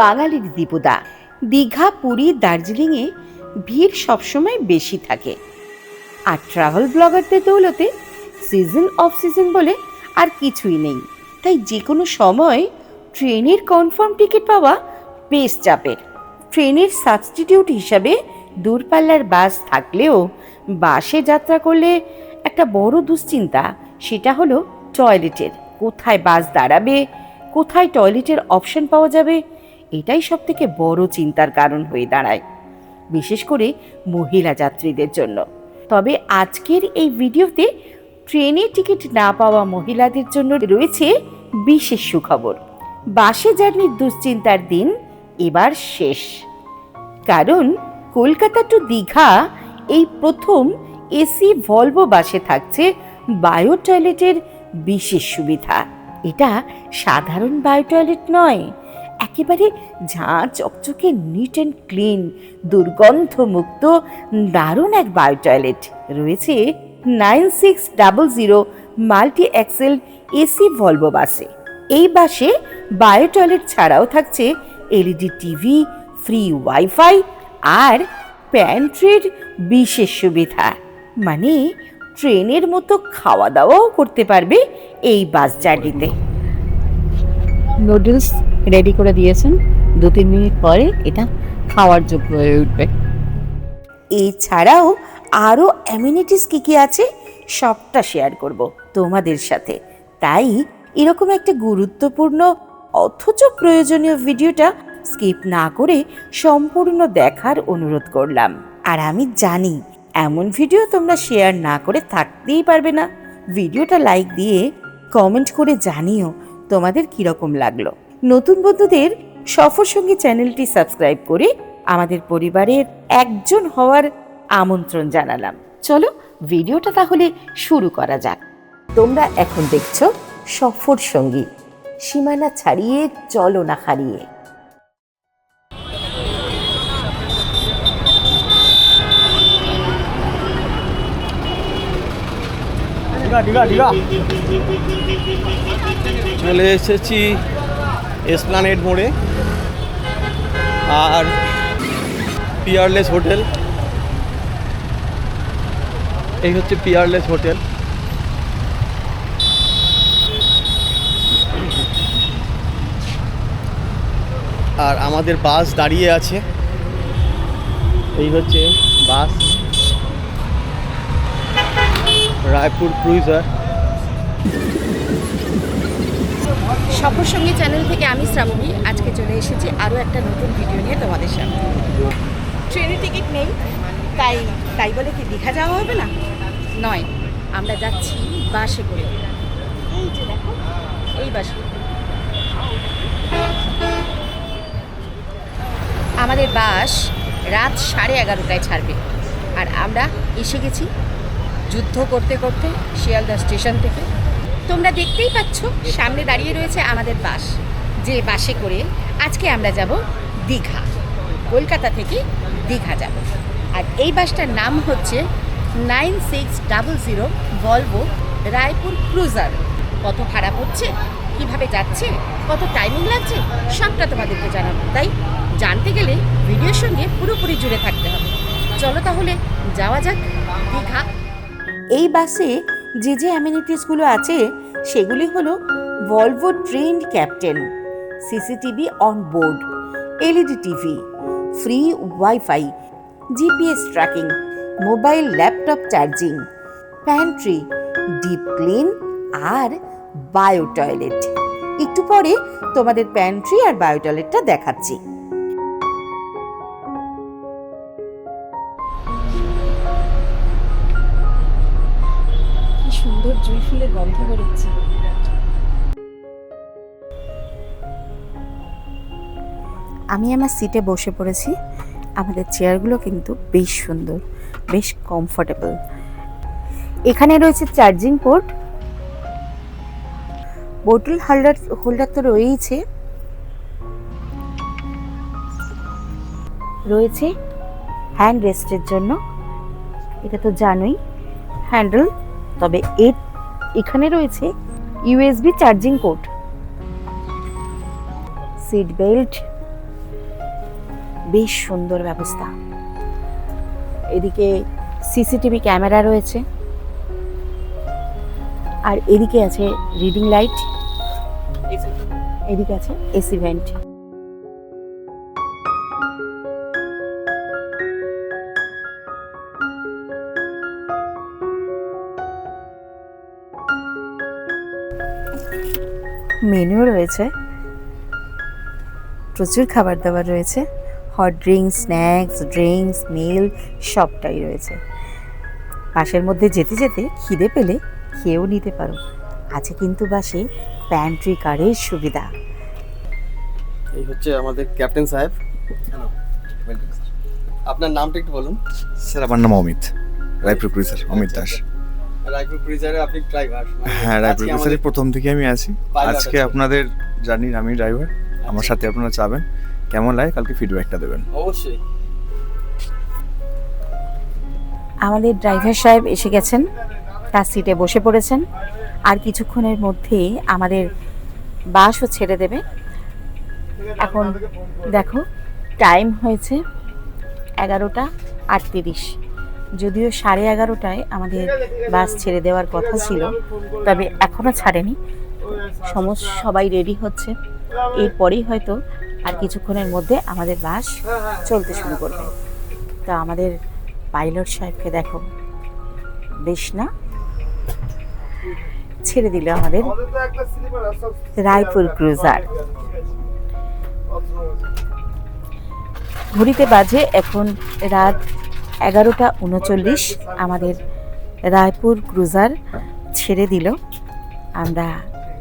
বাঙালির দীপুদা দীঘা, পুরী, দার্জিলিংয়ে ভিড় সবসময় বেশি থাকে। আর ট্রাভেল ব্লগারদের দৌলতে সিজন অফ সিজন বলে আর কিছুই নেই। তাই যে কোনো সময় ট্রেনের কনফার্ম টিকিট পাওয়া বেশ চাপের। ট্রেনের সাবস্টিটিউট হিসাবে দূরপাল্লার বাস থাকলেও বাসে যাত্রা করলে একটা বড় দুশ্চিন্তা, সেটা হলো টয়লেটের কোথায় বাস দাঁড়াবে, কোথায় টয়লেটের অপশন পাওয়া যাবে এটাই সব থেকে বড় চিন্তার কারণ হয়ে দাঁড়ায়, বিশেষ করে মহিলা যাত্রীদের জন্য। তবে আজকের এই ভিডিওতে ট্রেনে টিকিট না পাওয়া মহিলাদের জন্য রয়েছে বিশেষ সুখবর। বাসে জার্নির দুশ্চিন্তার দিন এবার শেষ। কারণ কলকাতা টু দীঘা এই প্রথম এসি ভলভো বাসে থাকছে বায়ো টয়লেটের বিশেষ সুবিধা। এটা সাধারণ বায়ো টয়লেট নয় একেবারে ঝাঁ চকচকে নিট অ্যান্ড ক্লিন দুর্গন্ধমুক্ত, দারুণ এক বায়ো টয়লেট রয়েছে nine six double zero multi axle AC Volvo বাসে এই বাসে বায়ো টয়লেট ছাড়াও থাকছে এলইডি টিভি ফ্রি ওয়াইফাই আর প্যান্ট্রির বিশেষ সুবিধা। মানে ট্রেনের মতো খাওয়া দাওয়াও করতে পারবে এই বাস জার্নিতে নুডলস রেডি করে দিয়েছেন। দু তিন মিনিট পরে এটা খাওয়ার যোগ্য হয়ে উঠবে। এছাড়াও আরও অ্যামিনিটিস কী কী আছে সবটা শেয়ার করব তোমাদের সাথে। তাই এরকম একটা গুরুত্বপূর্ণ অথচ প্রয়োজনীয় ভিডিওটা স্কিপ না করে সম্পূর্ণ দেখার অনুরোধ করলাম। আর আমি জানি এমন ভিডিও তোমরা শেয়ার না করে থাকতেই পারবে না। ভিডিওটা লাইক দিয়ে কমেন্ট করে জানিও তোমাদের কীরকম লাগল? নতুন বন্ধুদের সফর সঙ্গে চ্যানেলটি সাবস্ক্রাইব করে আমাদের পরিবারের একজন হওয়ার আমন্ত্রণ জানালাম। চলো ভিডিওটা তাহলে শুরু করা যাক। তোমরা এখন দেখছ সফর সঙ্গী। সীমানা ছাড়িয়ে, চলো না হারিয়ে। চলে এসেছি এসপ্লানেড মোড়ে। আর পিয়ারলেস হোটেল। এই হচ্ছে পিয়ারলেস হোটেল। আর আমাদের বাস দাঁড়িয়ে আছে। এই হচ্ছে বাস। রায়পুর ক্রুইজার। সফর সঙ্গী চ্যানেল থেকে আমি শ্রাবণী। আজকে চলে এসেছি আরও একটা নতুন ভিডিও নিয়ে তোমাদের সামনে। ট্রেনের টিকিট নেই, তাই তাই বলে কি দীঘা যাওয়া হবে না? নয়, আমরা যাচ্ছি বাসে করে। এই যে দেখো, এই বাসে। আমাদের বাস রাত সাড়ে এগারোটায় ছাড়বে। আর আমরা এসে গেছি যুদ্ধ করতে করতে শিয়ালদা স্টেশন থেকে। তোমরা দেখতেই পাচ্ছ, সামনে দাঁড়িয়ে রয়েছে আমাদের বাস। যে বাসে করে আজকে আমরা যাব দীঘা। কলকাতা থেকে দীঘা যাব। আর এই বাসটার নাম হচ্ছে nine six double zero Volvo Raipur cruiser. কত ভাড়া পড়ছে, কীভাবে যাচ্ছে, কত টাইমিং লাগছে, সবটা তোমাদেরকে জানাব। তাই জানতে গেলে ভিডিওর সঙ্গে পুরোপুরি জুড়ে থাকতে হবে। চলো তাহলে যাওয়া যাক দীঘা। এই বাসে যে যে অ্যামিনিটিসগুলো আছে, সেগুলি হলো Volvo trained captain CCTV on board LED TV free WiFi GPS tracking mobile laptop charging pantry deep clean R bio toilet একটু পরে তোমাদের প্যান্ট্রি আর বায়ো টয়লেটটা দেখাচ্ছি। সুন্দর জুই ফুলের গন্ধ বেরোচ্ছে। আমি আমার সিটে বসে পড়েছি। আমাদের চেয়ারগুলো কিন্তু বেশ সুন্দর, বেশ কমফোর্টেবল এখানে রয়েছে charging port bottle holder holder তো রয়েইছে। রয়েছে হ্যান্ড রেস্টের জন্য। এটা তো জানোই। হ্যান্ডেল তবে এর এখানে রয়েছে USB charging port seat belt বেশ সুন্দর ব্যবস্থা। এদিকে সিসিটিভি ক্যামেরা রয়েছে আর এদিকে আছে রিডিং লাইট এদিকে আছে এসি ভেন্ট। রয়েছে। প্রচুর খাবার দাবার রয়েছে। Hot drinks snacks drinks meal সবটাই রয়েছে। বাসের মধ্যে যেতে যেতে খিদে পেলে খেয়েও নিতে পারো। আছে কিন্তু বাসে প্যান্ট্রি কারের সুবিধা। এই হচ্ছে আমাদের ক্যাপ্টেন সাহেব। আপনার নামটা একটু বলুন। স্যার আমার নাম অমিত রায়পুর স্যার অমিত দাস। রায়পুর ক্রুইজারে আপনি ড্রাইভার হ্যাঁ রায়পুর ক্রুইজারের প্রথম থেকে আমি আছি। আজকে আপনাদের জার্নির আমি ড্রাইভার আমার সাথে আপনারা চাবেন কেমন লাগে? কালকে ফিডব্যাকটা দেবেন। অবশ্যই। আমাদের ড্রাইভার সাহেব এসে গেছেন তার সিটে বসে পড়েছেন। আর কিছুক্ষণের মধ্যেই আমাদের বাসও ছেড়ে দেবে। এখন দেখো টাইম হয়েছে এগারোটা আটত্রিশ। যদিও সাড়ে এগারোটায় আমাদের বাস ছেড়ে দেওয়ার কথা ছিল, তবে এখনও ছাড়েনি। সমস্ত সবাই রেডি হচ্ছে। এরপরেই হয়তো আর কিছুক্ষণের মধ্যে আমাদের বাস চলতে শুরু করবে। তা আমাদের পাইলট সাহেবকে দেখো বেশ না ছেড়ে দিল আমাদের রায়পুর ক্রুজার। ঘড়িতে বাজে এখন রাত এগারোটা উনচল্লিশ আমাদের রায়পুর ক্রুজার ছেড়ে দিল। আমরা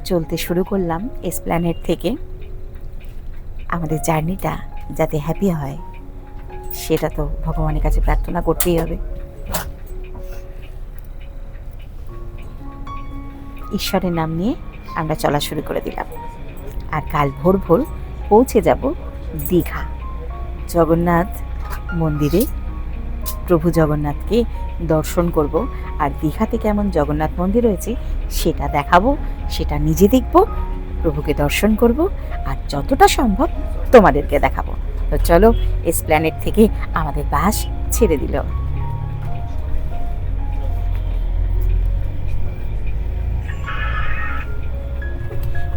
চলতে শুরু করলাম এসপ্ল্যানেট থেকে। আমাদের জার্নিটা যাতে হ্যাপি হয়, সেটা তো ভগবানের কাছে প্রার্থনা করতেই হবে। ঈশ্বরের নাম নিয়ে আমরা চলা শুরু করে দিলাম। আর কাল ভোর ভোর পৌঁছে যাব দীঘা। জগন্নাথ মন্দিরে প্রভু জগন্নাথকে দর্শন করব। আর দীঘাতে কেমন জগন্নাথ মন্দির রয়েছে, সেটা দেখাবো, সেটা নিজে দেখব, প্রভুকে দর্শন করব, আর যতটা সম্ভব তোমাদেরকে দেখাবো। তো চলো এসপ্ল্যানেট থেকে আমাদের বাস ছেড়ে দিল।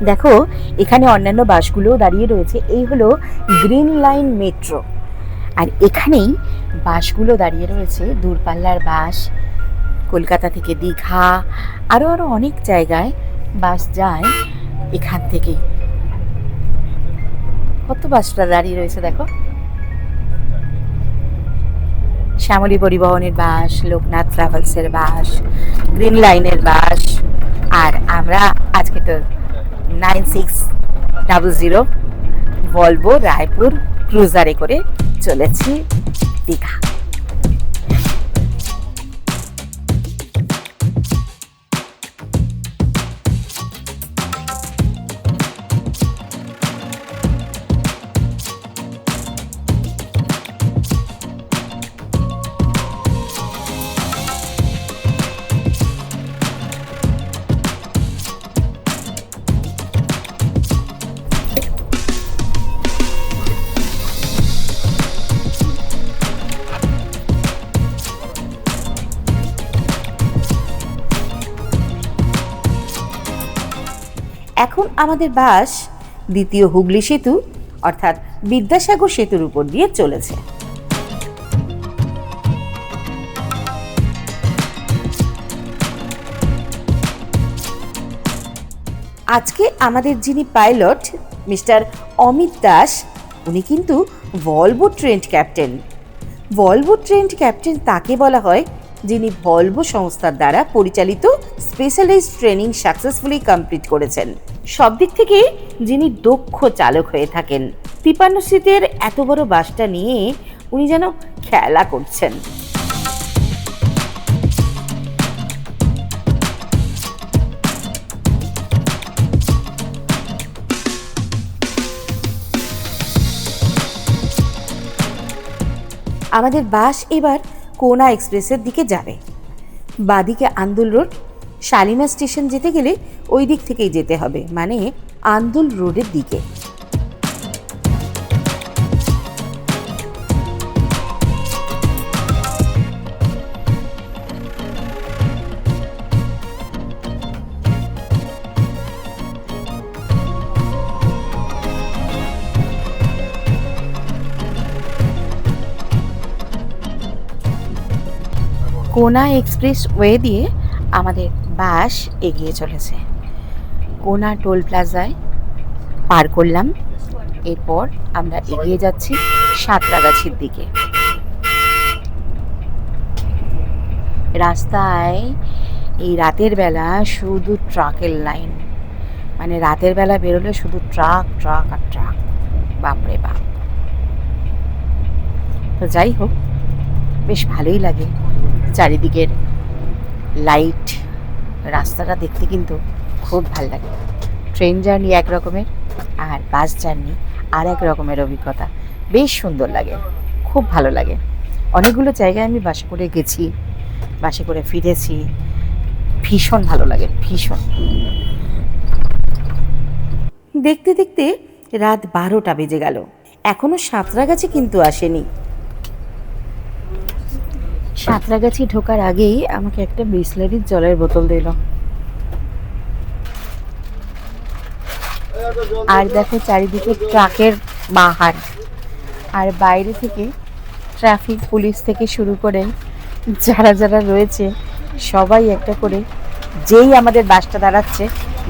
দেখো, এখানে অন্যান্য বাসগুলোও দাঁড়িয়ে রয়েছে, এই হলো গ্রিন লাইন মেট্রো। আর এখানেই বাসগুলো দাঁড়িয়ে রয়েছে। দূরপাল্লার বাস, কলকাতা থেকে দীঘা আরও আরও অনেক জায়গায় বাস যায় এখান থেকেই। কত বাসটা দাঁড়িয়ে রয়েছে দেখো? শ্যামলী পরিবহনের বাস, লোকনাথ ট্রাভেলসের বাস, গ্রিন লাইনের বাস, আর আমরা আজকে তো nine six double zero, Volvo, Raipur ক্রুজারে করে চলেছি দীঘা। আমাদের বাস দ্বিতীয় হুগলি সেতু, অর্থাৎ বিদ্যাসাগর সেতুর উপর দিয়ে চলেছে। আজকে আমাদের যিনি পাইলট, মিস্টার অমিত দাস, উনি কিন্তু Volvo trained captain Volvo trained captain তাকে বলা হয় যিনি ভলভো সংস্থার দ্বারা পরিচালিত স্পেশালাইজ ট্রেনিং সাকসেসফুলি কমপ্লিট করেছেন। সব দিক থেকে যিনি দক্ষ চালক হয়ে থাকেন, তিপান্ন সিটের এত বড় বাসটা নিয়ে উনি যেন খেলা করছেন। আমাদের বাস এবার কোনা এক্সপ্রেসের দিকে যাবে। বাদিকে আন্দুল রোড শালিমা স্টেশন যেতে গেলে ওই দিক থেকেই যেতে হবে মানে আন্দুল রোডের দিকে। কোনা এক্সপ্রেস ওয়ে দিয়ে আমাদের বাস এগিয়ে চলেছে। কোনা টোল প্লাজায় পার করলাম। এরপর আমরা এগিয়ে যাচ্ছি সাঁতরাগাছির দিকে। রাস্তায় এই রাতের বেলা শুধু ট্রাকের লাইন। মানে রাতের বেলা বেরোলে শুধু ট্রাক ট্রাক আর ট্রাক। বাপরে বাপ। তো যাই হোক, বেশ ভালোই লাগে। চারিদিকের লাইট রাস্তাটা দেখতে কিন্তু খুব ভালো লাগে। ট্রেন জার্নি এক রকমের আর বাস জার্নি আর এক রকমের অভিজ্ঞতা। বেশ সুন্দর লাগে, খুব ভালো লাগে। অনেকগুলো জায়গায় আমি বাসে করে গেছি, বাসে করে ফিরেছি। ভীষণ ভালো লাগে, ভীষণ। দেখতে দেখতে রাত বারোটা বেজে গেল। এখনও সাঁতরাগাছি কিন্তু আসেনি। সাঁতরাগাছি ঢোকার আগেই আমাকে একটা বিসলারির জলের বোতল দিল। আর দেখো চারিদিকে ট্রাকের বাহার। আর বাইরে থেকে ট্রাফিক পুলিশ থেকে শুরু করে যারা যারা রয়েছে, সবাই একটা করে যেই আমাদের বাসটা দাঁড়াচ্ছে,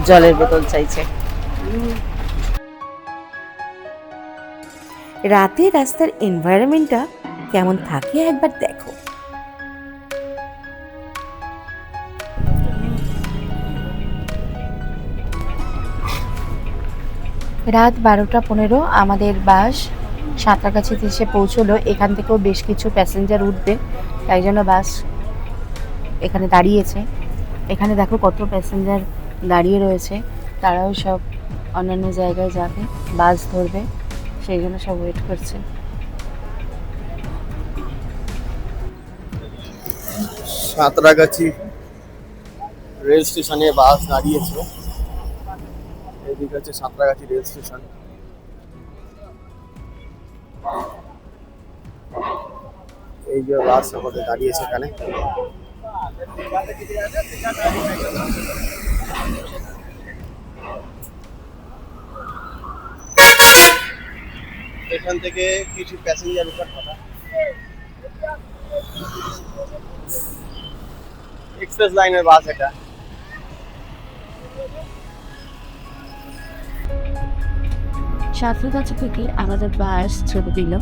জলের বোতল চাইছে। রাতে রাস্তার এনভায়রনমেন্টটা কেমন থাকে একবার দেখো। রাত বারোটা পনেরো আমাদের বাস সাঁতরাগাছিতে এসে পৌঁছলো। এখান থেকেও বেশ কিছু প্যাসেঞ্জার উঠবে। তাই জন্য বাস এখানে দাঁড়িয়েছে। এখানে দেখো কত প্যাসেঞ্জার দাঁড়িয়ে রয়েছে। তারাও সব অন্যান্য জায়গায় যাবে, বাস ধরবে, সেই জন্য সব ওয়েট করছে। সাঁতরাগাছি রেল স্টেশনে বাস দাঁড়িয়েছে। এদিকে হচ্ছে সাঁতরাগাছি রেল স্টেশন। এই যে বাস আমাদের দাঁড়িয়েছে এখানে। এখান থেকে কিছু প্যাসেঞ্জার উপর কথা। এক্সপ্রেস লাইনের বাস এটা। সাঁতরাগাছি থেকে আমাদের বাস ছেড়ে দিল।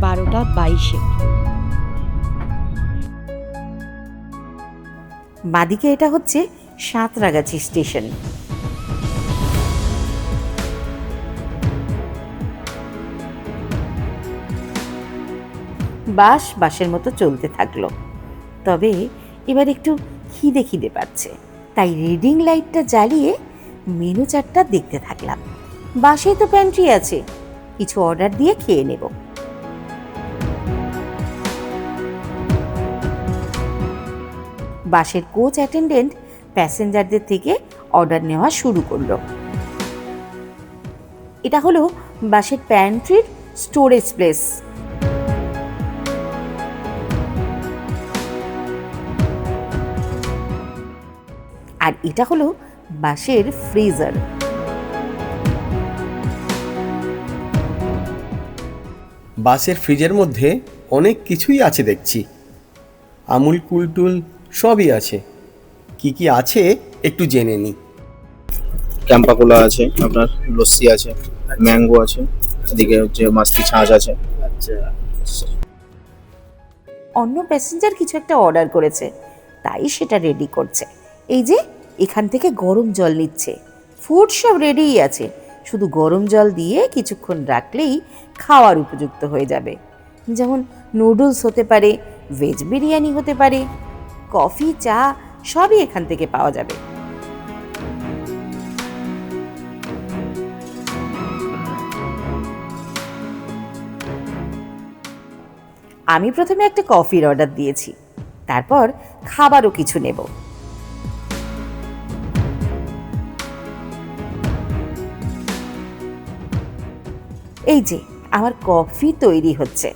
বারোটা বাইশে। বাদিকে এটা হচ্ছে সাঁতরাগাছি স্টেশন। বাস বাসের মতো চলতে থাকল। তবে এবার একটু খিদে খিদে পাচ্ছে। তাই রিডিং লাইটটা জ্বালিয়ে মেনু চারটা দেখতে থাকলাম। বাসেই তো প্যান্ট্রি আছে। কিছু অর্ডার দিয়ে খেয়ে নেব। বাসের কোচ অ্যাটেন্ডেন্ট প্যাসেঞ্জারদের থেকে অর্ডার নেওয়া শুরু করল। এটা হলো বাসের প্যান্ট্রির স্টোরেজ প্লেস আর এটা হলো বাসের ফ্রিজার বাসের ফ্রিজের মধ্যে অনেক কিছুই আছে দেখছি। আমুল কুলটুল সবই আছে। কি কি আছে একটু জেনে নিই ক্যাম্পাকোলা আছে আপনার লস্যি আছে ম্যাঙ্গো আছে এদিকে হচ্ছে মাস্তি ছাঁচ আছে। আচ্ছা। অন্য প্যাসেঞ্জার কিছু একটা অর্ডার করেছে তাই সেটা রেডি করছে। এই যে এখান থেকে গরম জল নিচ্ছে। ফুড সব রেডিই আছে। শুধু গরম জল দিয়ে কিছুক্ষণ রাখলেই খাওয়ার উপযুক্ত হয়ে যাবে। যেমন নুডলস হতে পারে, ভেজ বিরিয়ানি হতে পারে, কফি, চা, সবই এখান থেকে পাওয়া যাবে। আমি প্রথমে একটা কফির অর্ডার দিয়েছি, তারপর খাবারও কিছু নেব। এই যে, আমার কফি তৈরি হচ্ছে।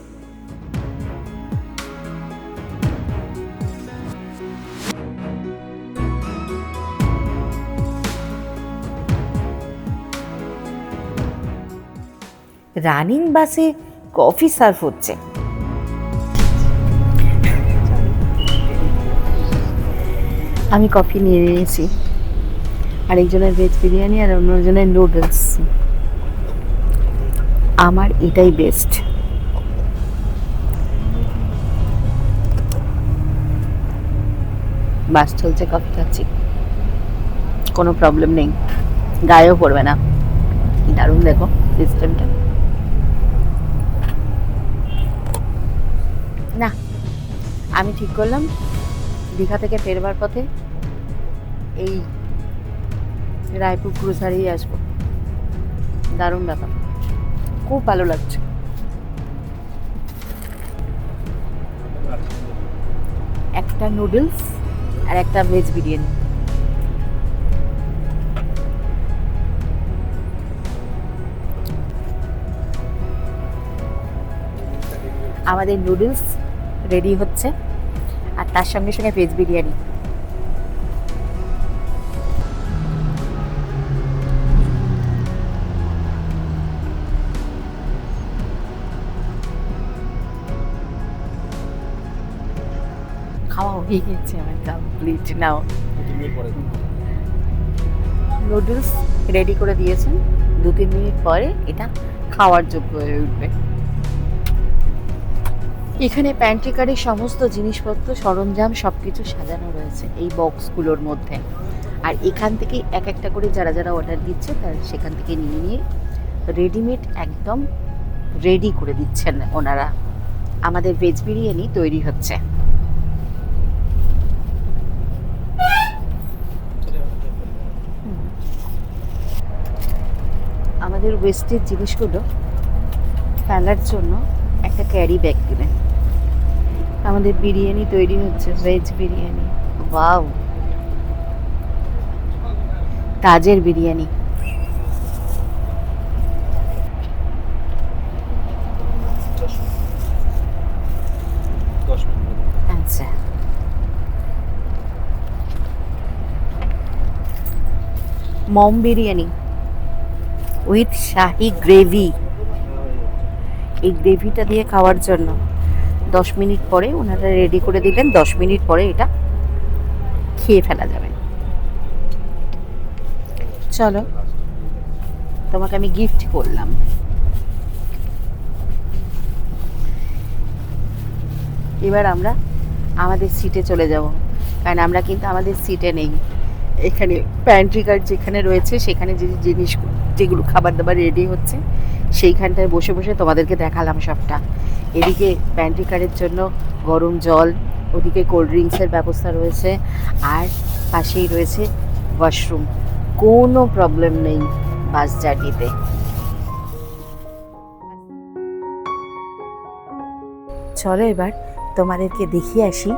রানিং বাসে কফি সার্ভ হচ্ছে। আমি কফি নিয়ে নিয়েছি। আরেকজনের ভেজ বিরিয়ানি আর অন্যজনের নুডলস। আমার এটাই বেস্ট বাস চলছে কফি খাচ্ছি। কোনো প্রবলেম নেই। গায়েও পড়বে না। দারুণ দেখো সিস্টেমটা না, আমি ঠিক করলাম। দীঘা থেকে ফেরবার পথে এই রায়পুর ক্রুজারেই আসব। দারুণ ব্যাপার। খুব ভালো লাগছে। একটা নুডলস আর একটা ভেজ বিরিয়ানি। আমাদের নুডলস রেডি হচ্ছে, আর তার সঙ্গে সঙ্গে veg biryani. Now noodles ready করে দিয়েছেন। দু, তিন মিনিট পরে এটা খাওয়ার যোগ্য হয়ে উঠবে। এখানে প্যান্ট্রিকারের সমস্ত জিনিসপত্র, সরঞ্জাম সব কিছু সাজানো রয়েছে এই বক্সগুলোর মধ্যে। আর এখান থেকে এক একটা করে যারা যারা অর্ডার দিচ্ছে, তার সেখান থেকে নিয়ে নিয়ে রেডিমেড একদম রেডি করে দিচ্ছেন ওনারা। আমাদের ভেজ বিরিয়ানি তৈরি হচ্ছে। আমাদের ওয়েস্টের জিনিসগুলো ফেলার জন্য একটা ক্যারি ব্যাগ দিলেন। আমাদের বিরিয়ানি তৈরি হচ্ছে, ভেজ বিরিয়ানি। বাউ তাজের বিরিয়ানি। আচ্ছা। মম বিরিয়ানি। উইথ শাহি গ্রেভি এই গ্রেভিটা দিয়ে খাওয়ার জন্য দশ মিনিট পরে ওনারা রেডি করে দিলেন দশ মিনিট পরে এটা খেয়ে ফেলা যাবে। চলো, তোমাকে আমি গিফট করলাম। এবার আমরা আমাদের সিটে চলে যাব, কারণ আমরা কিন্তু আমাদের সিটে নেই। এখানে প্যান্ট্রি কার্ড যেখানে রয়েছে, সেখানে যে জিনিস যেগুলো খাবার দাবার রেডি হচ্ছে, সেইখানটায় বসে বসে তোমাদেরকে দেখালাম সবটা। এদিকে প্যান্ট্রি কার্ডের জন্য গরম জল, ওদিকে কোল্ড ড্রিঙ্কসের ব্যবস্থা রয়েছে, আর পাশেই রয়েছে ওয়াশরুম কোনো প্রবলেম নেই বাস জার্নিতে চলো এবার তোমাদেরকে দেখিয়ে আসি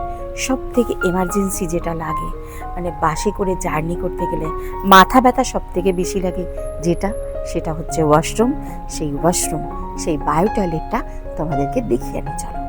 সব থেকে এমার্জেন্সি যেটা লাগে। মানে বাসে করে জার্নি করতে গেলে মাথা ব্যথা সব থেকে বেশি লাগে। যেটা, সেটা হচ্ছে ওয়াশরুম। সেই ওয়াশরুম, সেই বায়ো টয়লেটটা তোমাদেরকে দেখিয়ে আনি চলো।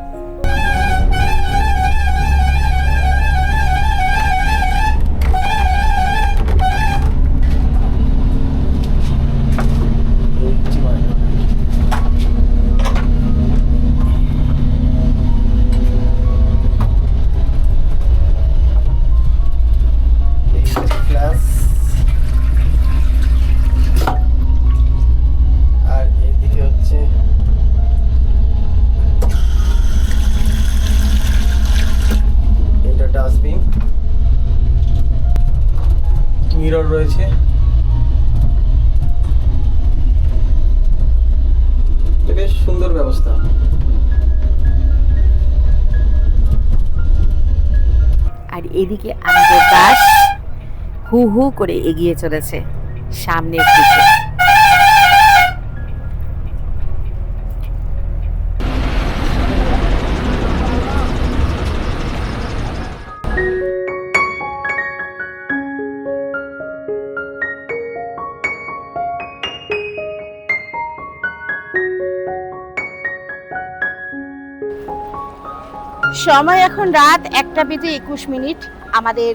হু করে এগিয়ে চলেছে সামনের দিকে। সময় এখন রাত একটা বেজে একুশ মিনিট। আমাদের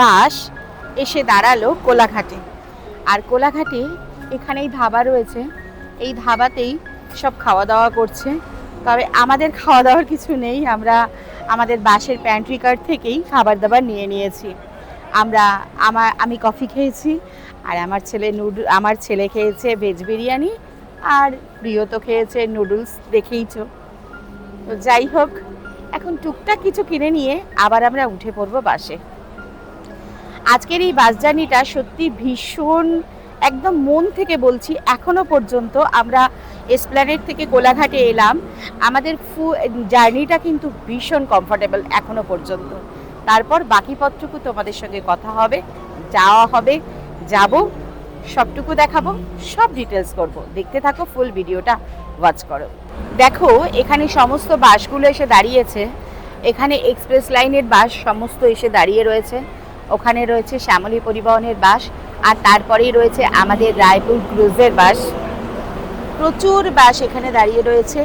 বাস এসে দাঁড়াল কোলাঘাটে। আর কোলাঘাটে এখানেই ধাবা রয়েছে। এই ধাবাতেই সব খাওয়া দাওয়া করছে। তবে আমাদের খাওয়া দাওয়ার কিছু নেই। আমরা আমাদের বাসের প্যান্ট্রি কার্ড থেকেই খাবার দাবার নিয়ে নিয়েছি। আমরা আমার আমি কফি খেয়েছি, আর আমার ছেলে নুডল আমার ছেলে খেয়েছে ভেজ বিরিয়ানি, আর প্রিয় তো খেয়েছে নুডলস দেখেইছো তো যাই হোক, এখন টুকটাক কিছু কিনে নিয়ে আবার আমরা উঠে পড়ব বাসে। আজকের এই বাস জার্নিটা সত্যি ভীষণ, একদম মন থেকে বলছি, এখনও পর্যন্ত আমরা এসপ্ল্যানেট থেকে কোলাঘাটে এলাম। আমাদের ফু, জার্নিটা কিন্তু ভীষণ কমফোর্টেবল এখনও পর্যন্ত। তারপর বাকি পথটুকু তোমাদের সঙ্গে কথা হবে, যাওয়া হবে, যাব, সবটুকু দেখাবো, সব ডিটেলস করব। দেখতে থাকো ফুল ভিডিওটা ওয়াচ করো। দেখো, এখানে সমস্ত বাসগুলো এসে দাঁড়িয়েছে। এখানে এক্সপ্রেস লাইনের বাস সমস্ত এসে দাঁড়িয়ে রয়েছে। ওখানে রয়েছে শ্যামলী পরিবহনের বাস আর তারপরেই রয়েছে আমাদের রায়পুর ক্রুজের বাস। প্রচুর বাস এখানে দাঁড়িয়ে রয়েছে।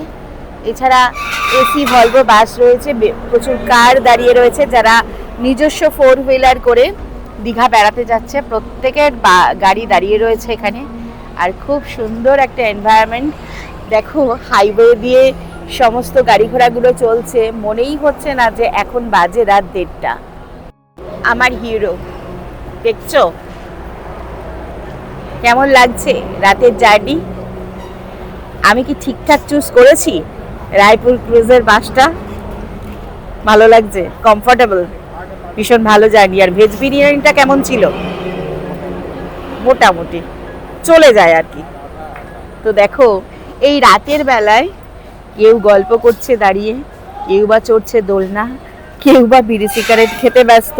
এছাড়া এসি, ভলভো বাস রয়েছে। প্রচুর কার দাঁড়িয়ে রয়েছে যারা নিজস্ব ফোর হুইলার করে দীঘা বেড়াতে যাচ্ছে। প্রত্যেকের গাড়ি দাঁড়িয়ে রয়েছে এখানে। আর খুব সুন্দর একটা এনভায়রনমেন্ট দেখো হাইওয়ে দিয়ে সমস্ত গাড়ি ঘোড়াগুলো চলছে। মনেই হচ্ছে না যে এখন বাজে রাত দেড়টা। আমার হিরো। দেখছ? কেমন লাগছে রাতের জার্নি? আমি কি ঠিকঠাক চুজ করেছি? রায়পুর ক্রুজের বাসটা? ভালো লাগছে? কমফোর্টেবল? ভীষণ ভালো জার্নি। আর ভেজ বিরিয়ানিটা কেমন ছিল? মোটামুটি। চলে যায় আর কি। তো দেখো, এই রাতের বেলায় কেউ গল্প করছে দাঁড়িয়ে, কেউ বা চড়ছে দোলনা, কেউ বা বিড়ি সিগারেট খেতে ব্যস্ত।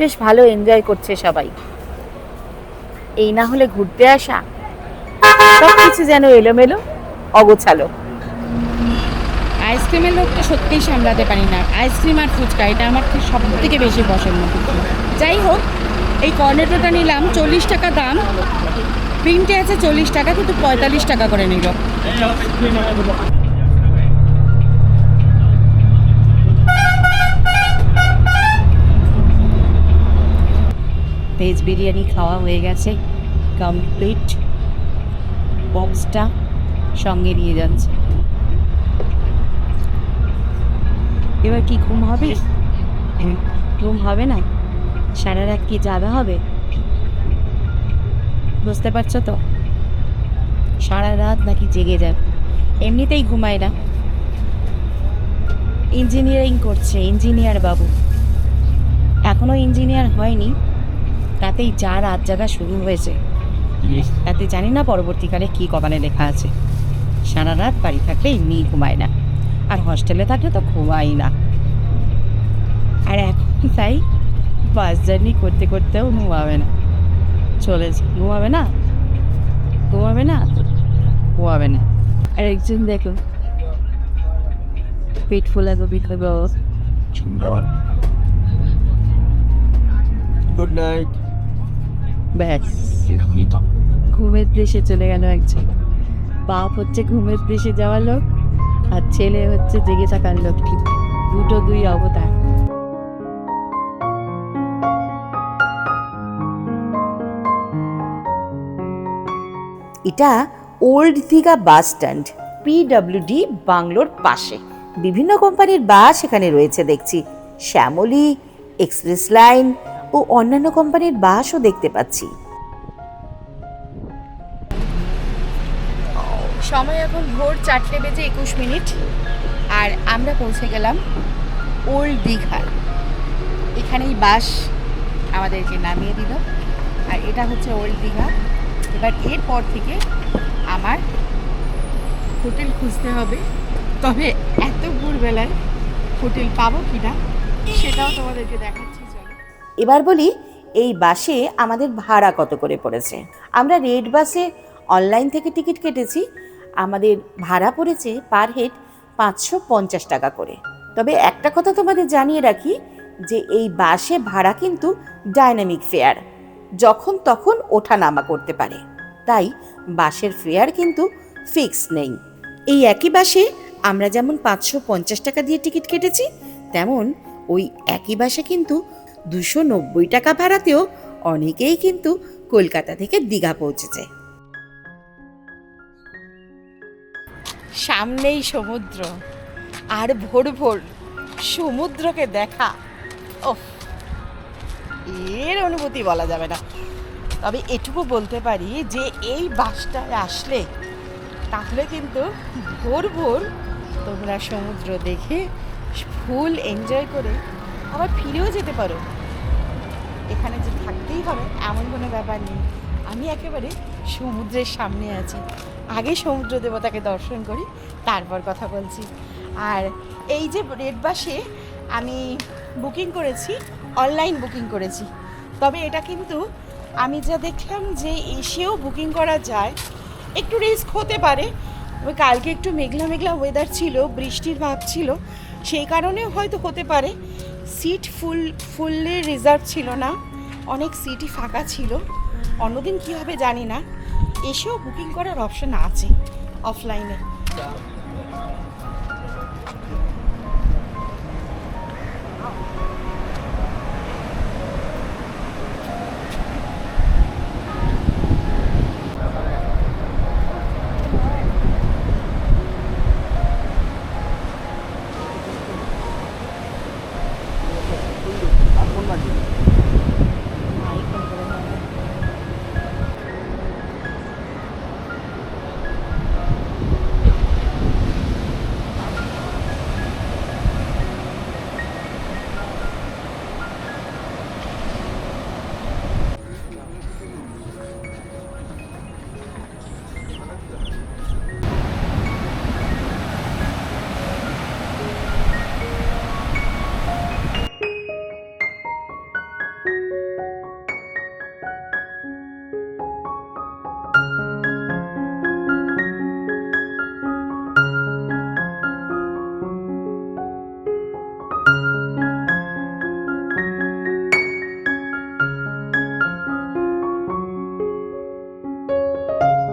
বেশ ভালো এনজয় করছে সবাই। এই না হলে ঘুরতে আসা সব কিছু যেন এলোমেলো, অগোছালো। আইসক্রিমের লোকটা সত্যিই সামলাতে পারি না। আইসক্রিম আর ফুচকা, এটা আমার সব থেকে বেশি পছন্দ। যাই হোক, এই কর্নেটোটা নিলাম, চল্লিশ টাকা দাম। প্রিন্টে আছে চল্লিশ টাকা, কিন্তু পঁয়তাল্লিশ টাকা করে নিল। ভেজ বিরিয়ানি খাওয়া হয়ে গেছে। কমপ্লিট বক্সটা সঙ্গে নিয়ে যাচ্ছে। এবার কি ঘুম হবে? ঘুম হবে না? সারা রাত কি জাগা হবে? বুঝতে পারছ তো? সারা রাত নাকি জেগে যাবে। এমনিতেই ঘুমায় না। ইঞ্জিনিয়ারিং করছে, ইঞ্জিনিয়ার বাবু। এখনও ইঞ্জিনিয়ার হয়নি। তাতেই যা রাত জাগা শুরু হয়েছে। তাতে জানি না পরবর্তীকালে কি কপালে লেখা আছে। সারা রাত বাড়ি থাকলে এমনিই ঘুমায় না। আর হস্টেলে থাকলে তো ঘুমাই না। আর এখন তাই বাস জার্নি করতে করতেও ঘুমাবে না। চলেছে ঘুমাবে না? ঘুমাবে না? ঘুমাবে না। আর একজন দেখো। পেট ফুলা কবি গুড নাইট ব্যাস। ঘুমের দেশে চলে গেল একজন। বাপ হচ্ছে ঘুমের দেশে যাওয়ার লোক আর ছেলে হচ্ছে জেগে থাকার লোক। দুটো দুই অবতার। এটা old Digha bus stand PWD বাংলোর পাশে। বিভিন্ন কোম্পানির বাস এখানে রয়েছে দেখছি। শ্যামলী এক্সপ্রেস লাইন ও অন্যান্য কোম্পানির বাসও দেখতে পাচ্ছি। সময় এখন ভোর চারটে বেজে একুশ মিনিট। আর আমরা পৌঁছে গেলাম ওল্ড দীঘার এখানেই বাস আমাদেরকে নামিয়ে দিল। আর এটা হচ্ছে ওল্ড দীঘা। এবার এরপর থেকে আমার হোটেল খুঁজতে হবে। তবে এত ভোরবেলায় হোটেল পাবো কিনা, সেটাও তোমাদেরকে চলো এবার বলি, এই বাসে আমাদের ভাড়া কত করে পড়েছে? আমরা রেড বাসে অনলাইন থেকে টিকিট কেটেছি। আমাদের ভাড়া পড়েছে পার হেড পাঁচশো পঞ্চাশ টাকা করে। তবে একটা কথা তোমাদের জানিয়ে রাখি, যে এই বাসে ভাড়া কিন্তু ডাইনামিক ফেয়ার। যখন তখন ওঠা নামা করতে পারে। তাই বাসের ফেয়ার কিন্তু ফিক্স নেই। এই একই বাসে আমরা যেমন পাঁচশো পঞ্চাশ টাকা দিয়ে টিকিট কেটেছি, তেমন ওই একই বাসে কিন্তু দুশো নব্বই টাকা ভাড়াতেও অনেকেই কিন্তু কলকাতা থেকে দীঘা পৌঁছেছে। সামনেই সমুদ্র, আর ভোর ভোর সমুদ্রকে দেখা ওফ এর অনুভূতি বলা যাবে না। তবে এটুকু বলতে পারি যে এই বাসটায় আসলে তাহলে কিন্তু ভোর ভোর তোমরা সমুদ্র দেখে ফুল এনজয় করে আবার ফিরেও যেতে পারো। এখানে যে থাকতেই হবে, এমন কোনো ব্যাপার নেই। আমি একেবারে সমুদ্রের সামনে আছি। আগে সমুদ্র দেবতাকে দর্শন করি, তারপর কথা বলছি। আর এই যে রেড বাসে আমি বুকিং করেছি অনলাইন বুকিং করেছি। তবে এটা কিন্তু আমি যা দেখলাম যে এসেও বুকিং করা যায়, একটু রিস্ক হতে পারে। কালকে একটু মেঘলা মেঘলা ওয়েদার ছিল, বৃষ্টির ভাব ছিল, সেই কারণেও হয়তো হতে পারে। সিট ফুল ফুললি রিজার্ভ ছিল না। অনেক সিটই ফাঁকা ছিল। অন্যদিন কী হবে জানি না। এসেও বুকিং করার অপশন আছে অফলাইনে ಮಾಡ್ತೀವಿ